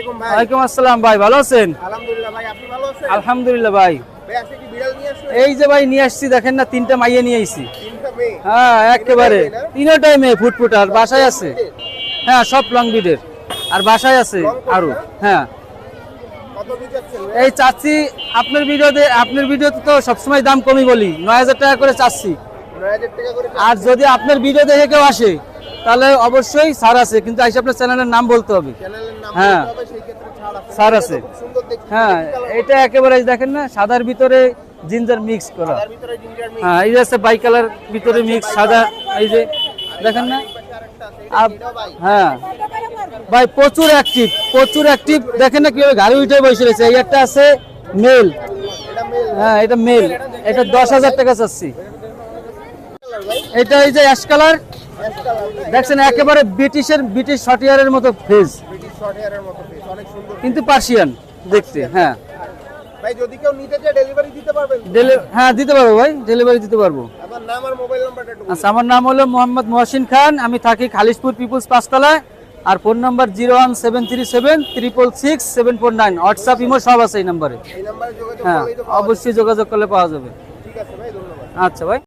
আলাইকুম ভাই। ওয়ালাইকুম আসসালাম ভাই ভালো আছেন? আলহামদুলিল্লাহ ভাই আপনি ভালো আছেন? আলহামদুলিল্লাহ ভাই। ভাই আজকে কি বিড়াল নিয়ে আসলেন? এই যে ভাই নিয়ে আসছি দেখেন না তিনটা মাইয়ে নিয়ে আইছি। হ্যাঁ একেবারে। তিনো টাইমে ফুটফুট আর বাসায় আছে। হ্যাঁ সব লং বিডের আর বাসায় আছে আরও। হ্যাঁ। এই চাচ্ছি আপনার ভিডিওতে আপনার ভিডিওতে তো সবসময় দাম কমই বলি। নয় হাজার টাকা করে চাচ্ছি। আর যদি আপনার ভিডিও দেখে কেউ আসে তাহলে অবশ্যই সার আছে কিন্তু আইসা আপনার চ্যানেলের নাম বলতে হবে। হ্যাঁ। ছাড় আছে। হ্যাঁ এটা একেবারে দেখেন না সাদার ভিতরে জিঞ্জার মিক্স করা। হ্যাঁ এই যে আছে বাই কালার ভিতরে মিক্স সাদা এই যে দেখেন না? হ্যাঁ। ভাই প্রচুর অ্যাক্টিভ প্রচুর অ্যাক্টিভ দেখেন না কীভাবে গাড়ি উঠে বসে রয়েছে এই একটা আছে মেল। এটা হ্যাঁ এটা মেল। এটা দশ হাজার টাকা চাচ্ছি। এটা এই যে অ্যাশ কালার দেখছেন একেবারে ব্রিটিশের ব্রিটিশ শর্টিয়ারের মতো ফেজ কিন্তু পার্সিয়ান দেখতে হ্যাঁ। ভাই যদি কেউ নিতে চায় ডেলিভারি দিতে পারবেন হ্যাঁ দিতে পারব ভাই ডেলিভারি দিতে পারব। আমার নাম আর মোবাইল নাম্বারটা আচ্ছা আমার নাম হলো মোহাম্মদ মহসিন খান আমি থাকি খালিশপুর পিপুলস পাঁচতলায় আর phone number zero one seven three seven triple six seven four nine WhatsApp imo সব আছে এই নাম্বারে। হ্যাঁ অবশ্যই যোগাযোগ করলে পাওয়া যাবে যাবে। ঠিক আছে ভাই ধন্যবাদ। আচ্ছা ভাই।